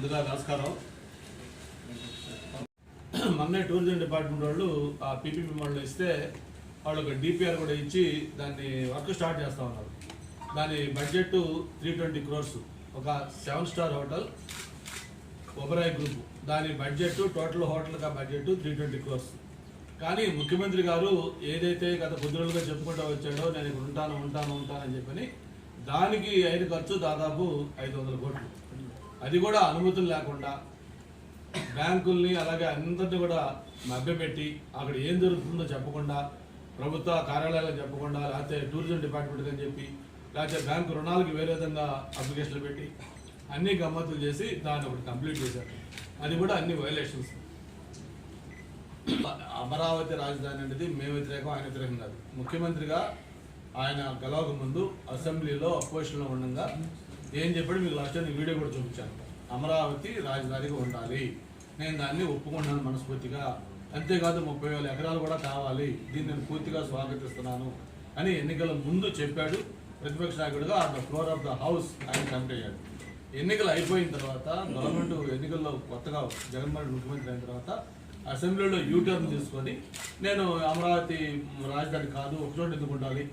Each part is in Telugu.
ముందుగా నమస్కారం. మొన్నే టూరిజం డిపార్ట్మెంట్ వాళ్ళు ఆ పీపీపీ మిమ్మల్ని ఇస్తే వాళ్ళు ఒక డిపిఆర్ కూడా ఇచ్చి దాన్ని వర్క్ స్టార్ట్ చేస్తూ ఉన్నారు. దాని బడ్జెట్ త్రీ ట్వంటీ క్రోర్స్ ఒక seven star hotel Oberoi group. దాని బడ్జెట్ టోటల్ హోటల్కి ఆ బడ్జెట్ త్రీ ట్వంటీ క్రోర్స్ కానీ ముఖ్యమంత్రి గారు ఏదైతే గత కొద్ది రోజులుగా చెప్పుకుంటూ వచ్చాడో నేను ఇక్కడ ఉంటాను ఉంటాను ఉంటానని చెప్పని దానికి అయిన ఖర్చు దాదాపు ఐదు వందల కోట్లు. అది కూడా అనుమతులు లేకుండా బ్యాంకుల్ని అలాగే అందరినీ కూడా మభ్యపెట్టి అక్కడ ఏం జరుగుతుందో చెప్పకుండా ప్రభుత్వ కార్యాలయాలకు చెప్పకుండా లేకపోతే టూరిజం డిపార్ట్మెంట్ అని చెప్పి లేకపోతే బ్యాంకు రుణాలకి వేరే విధంగా అప్లికేషన్లు పెట్టి అన్ని గమ్మతులు చేసి దాన్ని ఒకటి కంప్లీట్ చేశారు. అది కూడా అన్ని వైలేషన్స్ అమరావతి రాజధాని అనేది మేము వ్యతిరేకం ఆయన వ్యతిరేకం కాదు. ముఖ్యమంత్రిగా ఆయన గెలవక ముందు అసెంబ్లీలో అపోజిషన్లో ఉండగా ఏం చెప్పాడు మీకు లాస్ట్ టైం వీడియో కూడా చూపించాను. అమరావతి రాజధానిగా ఉండాలి. నేను దాన్ని ఒప్పుకున్నాను మనస్ఫూర్తిగా. అంతేకాదు ముప్పై వేల ఎకరాలు కూడా కావాలి. దీన్ని నేను పూర్తిగా స్వాగతిస్తున్నాను అని ఎన్నికల ముందు చెప్పాడు ప్రతిపక్ష నాయకుడిగా ఆ the floor of the house ఆయన కమిట్ అయ్యాడు ఎన్నికలు అయిపోయిన తర్వాత గవర్నమెంట్ ఎన్నికల్లో కొత్తగా జగన్మోహన్ ముఖ్యమంత్రి అయిన తర్వాత అసెంబ్లీలో యూటర్న్ తీసుకొని నేను అమరావతి రాజధాని కాదు ఒకచోట ఎందుకు ఉండాలి?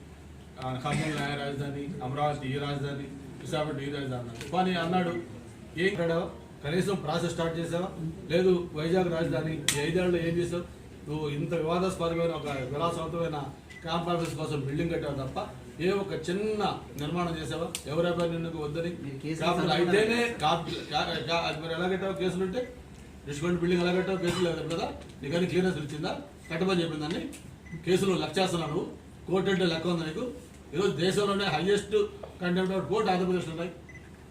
ఆ, కర్నూలు న్యాయ రాజధాని అమరావతి ఈ రాజధాని విశాఖపట్నం ఈ రాజధాని అన్నాడు. కానీ అన్నాడు ఏం కడావా కనీసం ప్రాసెస్ స్టార్ట్ చేసావా? లేదు వైజాగ్ రాజధాని. ఐదేళ్ళలో ఏం చేసావు? నువ్వు ఇంత వివాదాస్పదమైన ఒక విలాసవంతమైన క్యాంప్ ఆఫీస్ కోసం బిల్డింగ్ కట్టావు తప్ప ఏ ఒక చిన్న నిర్మాణం చేసావా? ఎవరెవరు నిన్ను వద్దని? అయితేనే మరి ఎలా కట్టావు? కేసులు ఉంటే? రిషికొండ బిల్డింగ్ ఎలా కట్టావు? కేసులు లేదు కదా? నీకని క్లియరెన్స్ ఇచ్చిందా? కట్టమని చెప్పిందని కేసులు లెక్క చేస్తున్నావు కోర్టు అంటే లెక్క ఉంది నీకు? ఈరోజు దేశంలోనే హైయెస్ట్ కంటెంప్ట్ ఆఫ్ కోర్టు ఆంధ్రప్రదేశ్లో ఉన్నాయి.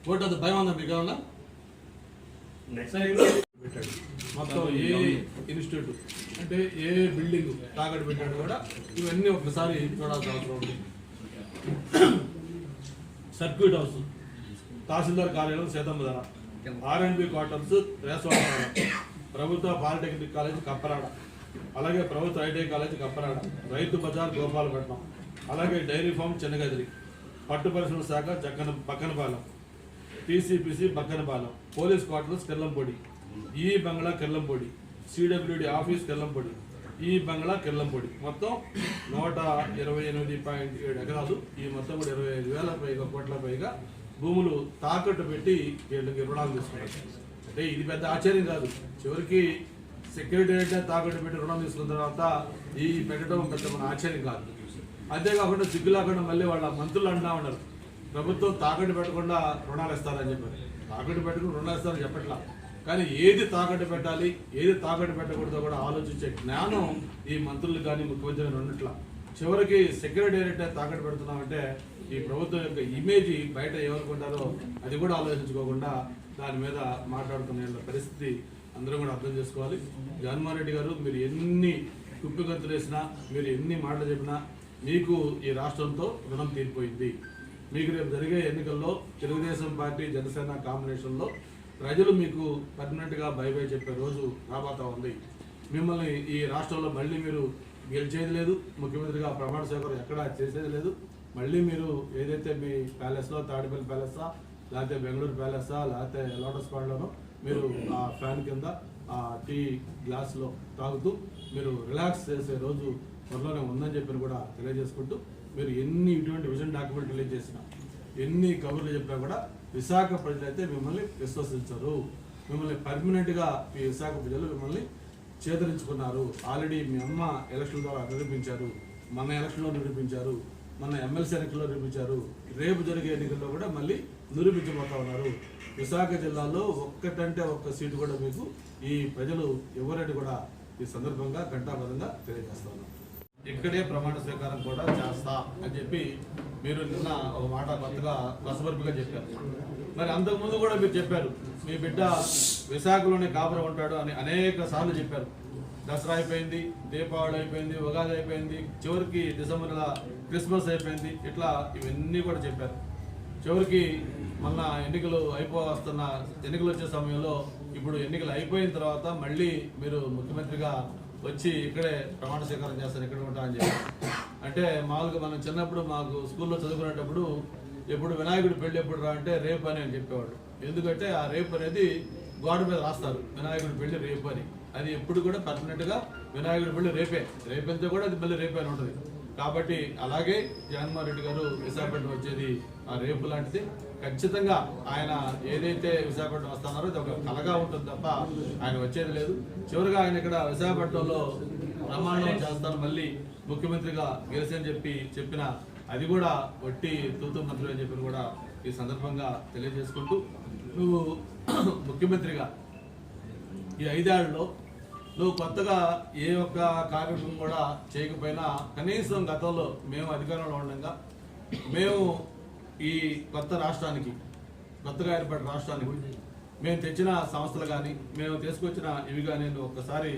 కోర్టు అంత భయం ఉందా మీకు ఏమన్నా మొత్తం ఏ ఇన్స్టిట్యూట్? అంటే ఏ బిల్డింగ్ తాకట్టు పెట్టాడు కూడా ఇవన్నీ ఒకసారి చూడాల్సిన అవసరం ఉంది. సర్క్యూట్ హౌస్ తహసీల్దార్ కార్యాలయం సీతమ్మ ధర ఆర్ఎండ్బి క్వార్టర్స్ రేసవాడ ప్రభుత్వ పాలిటెక్నిక్ కాలేజ్ కప్పరాడ. అలాగే ప్రభుత్వ ఐటీఐ కాలేజీ కప్పరాడ రైతు బజార్ గోపాలపట్నం అలాగే డైరీ ఫామ్ చెన్నగదిరి. పట్టు పరిశ్రమ శాఖ Jakkana Bakkanapalem. TCPC Bakkanapalem. Police quarters Kellampodi. ఈ బంగ్లా కెల్లంపొడి. సిడబ్ల్యూడి ఆఫీస్ కెల్లంపొడి. ఈ బంగ్లా కెల్లంపొడి. మొత్తం నూట ఇరవై ఎనిమిది పాయింట్ ఏడు ఎకరాలు. ఈ మొత్తం కూడా ఇరవై ఐదు వేల పైగా కోట్ల పైగా భూములు తాకట్టు పెట్టి వీళ్ళకి రుణాలు తీసుకున్నారు. అంటే ఇది పెద్ద ఆశ్చర్యం కాదు. చివరికి సెక్యూరిటీ తాకట్టు పెట్టి రుణం తీసుకున్న తర్వాత ఈ పెట్టడం పెద్ద మన ఆశ్చర్యం కాదు. అంతేకాకుండా సిగ్గు లేకుండా మళ్ళీ వాళ్ళ మంత్రులు అంటా ఉన్నారు. ప్రభుత్వం తాకట్టు పెట్టకుండా రుణాలు ఇస్తారని చెప్పారు. తాకట్టు పెట్టుకుని రుణాలు ఇస్తారని చెప్పట్లా. కానీ ఏది తాకట్టు పెట్టాలి ఏది తాకట్టు పెట్టకూడదో కూడా ఆలోచించే జ్ఞానం ఈ మంత్రులు కానీ ముఖ్యమంత్రి ఉన్నట్లా. చివరికి సెక్యూరిటీ డైరెక్టర్ తాకట్టు పెడుతున్నామంటే ఈ ప్రభుత్వం యొక్క ఇమేజ్ బయట ఏమనుకుంటారో అది కూడా ఆలోచించుకోకుండా దాని మీద మాట్లాడుతున్న పరిస్థితి అందరూ కూడా అర్థం చేసుకోవాలి. జగన్మోహన్ రెడ్డి గారు మీరు ఎన్ని కుప్పిగంతులు వేసినా మీరు ఎన్ని మాటలు చెప్పినా మీకు ఈ రాష్ట్రంతో రుణం తీరిపోయింది. మీకు రేపు జరిగే ఎన్నికల్లో తెలుగుదేశం పార్టీ జనసేన కాంబినేషన్లో ప్రజలు మీకు పర్మనెంట్గా బై బై చెప్పే రోజు రాబోతా ఉంది. మిమ్మల్ని ఈ రాష్ట్రంలో మళ్ళీ మీరు గెలిచేది లేదు. ముఖ్యమంత్రిగా ప్రమాణ స్వీకారం ఎక్కడా చేసేది లేదు. మళ్ళీ మీరు ఏదైతే మీ ప్యాలెస్లో తాడిపల్లి ప్యాలెస్సా లేకపోతే బెంగళూరు ప్యాలెస్సా లేకపోతే లోటస్ పాడ్లోనో మీరు ఆ ఫ్యాన్ కింద ఆ టీ గ్లాస్లో తాగుతూ మీరు రిలాక్స్ చేసే రోజు త్వరలోనే ఉందని చెప్పి కూడా తెలియజేసుకుంటూ మీరు ఎన్ని ఇటువంటి విజన్ డాక్యుమెంట్ రిలీజ్ చేసినా ఎన్ని కబుర్లు చెప్పినా కూడా విశాఖ ప్రజలైతే మిమ్మల్ని విశ్వసించరు. మిమ్మల్ని పర్మనెంట్గా ఈ విశాఖ ప్రజలు మిమ్మల్ని చేదరించుకున్నారు. ఆల్రెడీ మీ అమ్మ ఎలక్షన్ ద్వారా నిరూపించారు. మన ఎలక్షన్లో నిరూపించారు. మన ఎమ్మెల్సీ ఎలక్షన్లో నిరూపించారు. రేపు జరిగే ఎన్నికల్లో కూడా మళ్ళీ నిరూపించబోతా ఉన్నారు. విశాఖ జిల్లాలో ఒక్కటంటే ఒక్క సీటు కూడా మీకు ఈ ప్రజలు ఎవరని కూడా ఈ సందర్భంగా ఘంటాపదంగా తెలియజేస్తాను. ఇక్కడే ప్రమాణ స్వీకారం కూడా చేస్తా అని చెప్పి మీరు నిన్న ఒక మాట కొత్తగా రసబర్పిగా చెప్పారు. మరి అంతకుముందు కూడా మీరు చెప్పారు మీ బిడ్డ విశాఖలోనే కాపురం ఉంటాడు అని అనేక సార్లు చెప్పారు. దసరా అయిపోయింది దీపావళి అయిపోయింది ఉగాది అయిపోయింది చివరికి డిసెంబర్ క్రిస్మస్ అయిపోయింది ఇట్లా ఇవన్నీ కూడా చెప్పారు. చివరికి మొన్న ఎన్నికలు అయిపో వస్తున్న ఎన్నికలు వచ్చే సమయంలో ఇప్పుడు ఎన్నికలు అయిపోయిన తర్వాత మళ్ళీ మీరు ముఖ్యమంత్రిగా వచ్చి ఇక్కడే ప్రమాణ స్వీకారం చేస్తారు ఇక్కడ ఉంటా అని చెప్పి. అంటే మామూలుగా మనం చిన్నప్పుడు మాకు స్కూల్లో చదువుకునేటప్పుడు ఎప్పుడు వినాయకుడి పెళ్ళి ఎప్పుడు రా అంటే రేపు అని అని చెప్పేవాడు ఎందుకంటే ఆ రేపు అనేది గోడ మీద రాస్తారు వినాయకుడి పెళ్ళి రేపు అని. అది ఎప్పుడు కూడా పర్మనెంట్గా వినాయకుడి పెళ్ళి రేపే. రేపంతా కూడా అది మళ్ళీ రేపే అని ఉంటుంది. కాబట్టి అలాగే జగన్మోహన్ రెడ్డి గారు విశాఖపట్నం వచ్చేది ఆ రేపు లాంటిది. ఖచ్చితంగా ఆయన ఏదైతే విశాఖపట్నం వస్తున్నారో ఇది ఒక కలగా ఉంటుంది తప్ప ఆయన వచ్చేది లేదు. చివరిగా ఆయన ఇక్కడ విశాఖపట్నంలో ప్రమాణం చేస్తాను మళ్ళీ ముఖ్యమంత్రిగా గెలిచని చెప్పి చెప్పిన అది కూడా వట్టి తూతు మంత్రులు అని చెప్పి కూడా ఈ సందర్భంగా తెలియజేసుకుంటూ నువ్వు ముఖ్యమంత్రిగా ఈ ఐదేళ్ళలో నువ్వు కొత్తగా ఏ ఒక్క కార్యక్రమం కూడా చేయకపోయినా కనీసం గతంలో మేము అధికారంలో ఉండగా మేము ఈ కొత్త రాష్ట్రానికి కొత్తగా ఏర్పడిన రాష్ట్రానికి మేము తెచ్చిన సంస్థలు కానీ మేము తీసుకొచ్చిన ఇవి కానీ నువ్వు ఒక్కసారి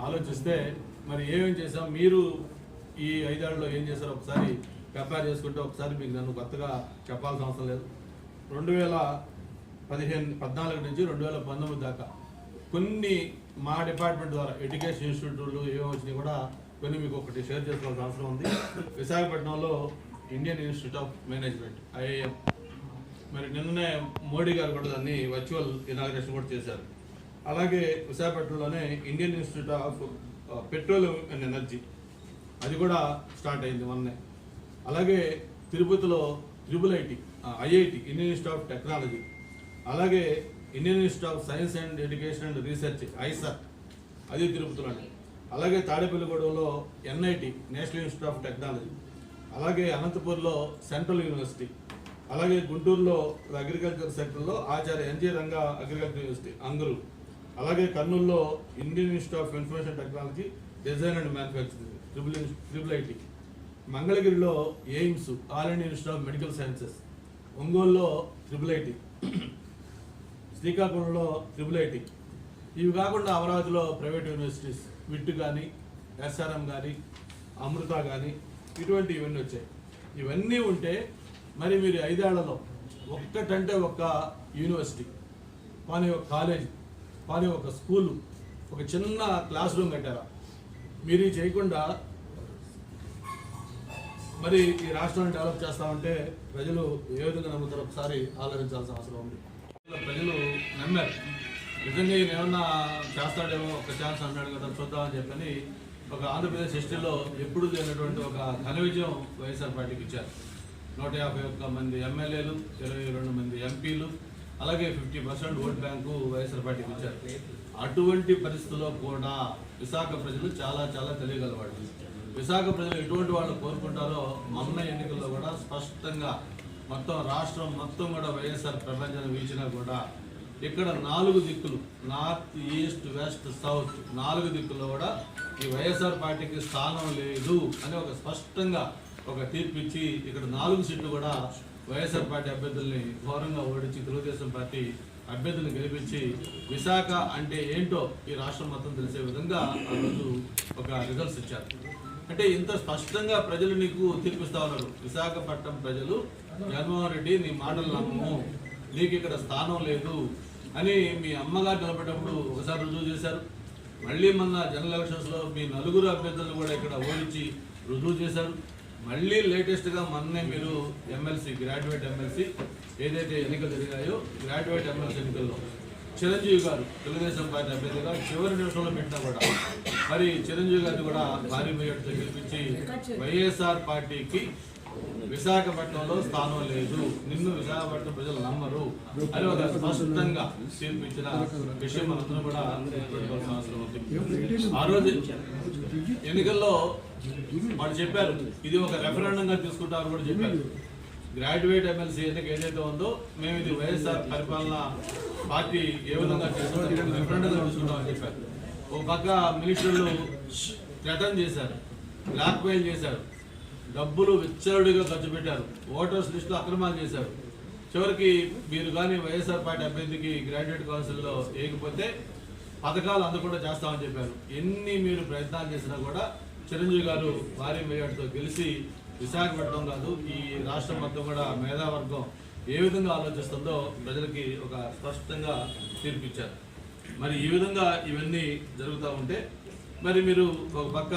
ఆలోచిస్తే మరి ఏమేం చేసాం మీరు ఈ ఐదేళ్ళలో ఏం చేశారో ఒకసారి కంపేర్ చేసుకుంటే ఒకసారి మీకు నన్ను కొత్తగా చెప్పాల్సిన అవసరం లేదు. రెండు వేల పదిహేను పద్నాలుగు నుంచి రెండు వేల పంతొమ్మిది దాకా కొన్ని మా డిపార్ట్మెంట్ ద్వారా ఎడ్యుకేషన్ ఇన్స్టిట్యూట్లు ఏమో వచ్చినాయి కూడా కొన్ని మీకు ఒకటి షేర్ చేసుకోవాల్సిన అవసరం ఉంది. విశాఖపట్నంలో Indian institute of management IIM. మరి నిన్ననే మోడీ గారు కూడా దాన్ని వర్చువల్ ఇనాగ్రేషన్ కూడా చేశారు. అలాగే విశాఖపట్నంలోనే Indian institute of petroleum and energy. అది కూడా స్టార్ట్ అయింది మొన్నే. అలాగే తిరుపతిలో triple IT IIT Indian institute of technology. అలాగే Indian institute of science and education and research IISER అది తిరుపతిలోని. అలాగే తాడేపల్లిగూడెంలో NIT national institute of technology అలాగే అనంతపూర్లో సెంట్రల్ యూనివర్సిటీ అలాగే గుంటూరులో అగ్రికల్చర్ సెక్టర్లో Acharya N G Ranga agriculture university అందరూ. అలాగే కర్నూలులో Indian institute of information technology design and manufacturing triple triple IT మంగళగిరిలో AIIMS all India institute of medical sciences ఒంగోలులో ట్రిపుల్ ఐటీ శ్రీకాకుళంలో ట్రిపుల్ ఐటీ ఇవి కాకుండా అమరావతిలో ప్రైవేట్ యూనివర్సిటీస్ విట్ కానీ ఎస్ఆర్ఎం కానీ అమృత కానీ ఇటువంటి ఇవన్నీ వచ్చాయి. ఇవన్నీ ఉంటే మరి మీరు ఐదేళ్ళలో ఒక్కటంటే ఒక యూనివర్సిటీ కానీ ఒక కాలేజ్ కానీ ఒక స్కూలు ఒక చిన్న క్లాస్ రూమ్ కట్టారా? మీరు చేయకుండా మరి ఈ రాష్ట్రాన్ని డెవలప్ చేస్తామంటే ప్రజలు ఏ విధంగా నమ్ముతారు ఒకసారి ఆలోచించాల్సిన అవసరం ఉంది. ప్రజలు నమ్మారు. నిజంగా ఈయన ఏమన్నా చేస్తాడేమో ఒక ఛాన్స్ అన్నాడు కదా చూద్దామని చెప్పని ఒక ఆంధ్రప్రదేశ్ హిస్టరీలో ఎప్పుడు లేనటువంటి ఒక ఘన విజయం వైఎస్ఆర్ పార్టీకి ఇచ్చారు. నూట యాభై ఒక్క మంది ఎమ్మెల్యేలు ఇరవై రెండు మంది ఎంపీలు అలాగే fifty percent vote bank YSR పార్టీకి ఇచ్చారు. అటువంటి పరిస్థితుల్లో కూడా విశాఖ ప్రజలు చాలా చాలా తెలియగలవాడు విశాఖ ప్రజలు ఎటువంటి వాళ్ళు కోరుకుంటారో మొన్న ఎన్నికల్లో కూడా స్పష్టంగా మొత్తం రాష్ట్రం మొత్తం కూడా వైఎస్ఆర్ ప్రపంచాన్ని వీచినా కూడా ఇక్కడ నాలుగు దిక్కులు నార్త్ ఈస్ట్ వెస్ట్ సౌత్ నాలుగు దిక్కుల్లో కూడా ఈ వైఎస్ఆర్ పార్టీకి స్థానం లేదు అని ఒక స్పష్టంగా ఒక తీర్పు ఇచ్చి ఇక్కడ నాలుగు సీట్లు కూడా వైఎస్ఆర్ పార్టీ అభ్యర్థుల్ని ఘోరంగా ఓడించి తెలుగుదేశం పార్టీ అభ్యర్థులను గెలిపించి విశాఖ అంటే ఏంటో ఈ రాష్ట్రం మొత్తం తెలిసే విధంగా ఆ రోజు ఒక రిజల్ట్స్ ఇచ్చారు. అంటే ఇంత స్పష్టంగా ప్రజలు నీకు తీర్పిస్తా ఉన్నారు. విశాఖపట్నం ప్రజలు జగన్మోహన్ రెడ్డి నీ మాటలు నమ్మము నీకు ఇక్కడ స్థానం లేదు అని మీ అమ్మగారు నిలబడేటప్పుడు ఒకసారి రుజువు చేశారు. మళ్ళీ మొన్న జనరల్ ఎలక్షన్స్లో మీ నలుగురు అభ్యర్థులను కూడా ఇక్కడ ఓడించి రుజువు చేశారు. మళ్ళీ లేటెస్ట్గా మొన్నే మీరు ఎమ్మెల్సీ గ్రాడ్యుయేట్ ఎమ్మెల్సీ ఏదైతే ఎన్నికలు జరిగాయో గ్రాడ్యుయేట్ ఎమ్మెల్సీ ఎన్నికల్లో చిరంజీవి గారు తెలుగుదేశం పార్టీ అభ్యర్థిగా చివరి నిమిషంలో పెట్టినా కూడా మరి చిరంజీవి గారిని కూడా భారీ మేయర్తో గెలిపించి వైఎస్ఆర్ పార్టీకి విశాఖపట్నంలో స్థానం లేదు నిన్ను విశాఖపట్నం ప్రజలు నమ్మరు అని ఒక స్పష్టంగా తీర్పిచ్చిన విషయం మనందరం కూడా అవసరం ఉంది ఆ రోజు ఎన్నికల్లో వాళ్ళు చెప్పారు ఇది ఒక రెఫరెండంగా తీసుకుంటారు కూడా చెప్పారు గ్రాడ్యుయేట్ ఎమ్మెల్సీ ఎన్నిక ఏదైతే ఉందో మేము ఇది వైఎస్ఆర్ పరిపాలన పార్టీ ఏ విధంగా చేసుకుంటాం రెఫరెండంగా తీసుకుంటామని చెప్పారు ఒక పక్క మినిస్టర్లు థ్రెటన్ చేశారు బ్లాక్మెయిల్ చేశారు డబ్బులు విచ్చరుడిగా ఖర్చు పెట్టారు. ఓటర్స్ లిస్టులో అక్రమాలు చేశారు. చివరికి మీరు కానీ వైఎస్ఆర్ పార్టీ అభ్యర్థికి గ్రాడ్యుయేట్ కౌన్సిల్లో వేయకపోతే పథకాలు అందకుండా చేస్తామని చెప్పారు. ఎన్ని మీరు ప్రయత్నాలు చేసినా కూడా చిరంజీవి గారు భారీ మేయర్తో గెలిచి విశాఖపట్నం కాదు ఈ రాష్ట్రం మొత్తం కూడా మేధావర్గం ఏ విధంగా ఆలోచిస్తుందో ప్రజలకి ఒక స్పష్టంగా తీర్పిచ్చారు. మరి ఈ విధంగా ఇవన్నీ జరుగుతూ ఉంటే మరి మీరు ఒక పక్క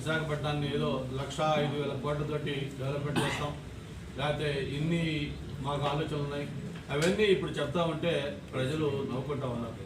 విశాఖపట్నాన్ని ఏదో లక్ష ఐదు వేల కోట్లతోటి డెవలప్మెంట్ చేస్తాం. లేకపోతే ఇన్ని మాకు ఆలోచనలు ఉన్నాయి. అవన్నీ ఇప్పుడు చెప్తా ఉంటే ప్రజలు నవ్వుకుంటా ఉన్నారు.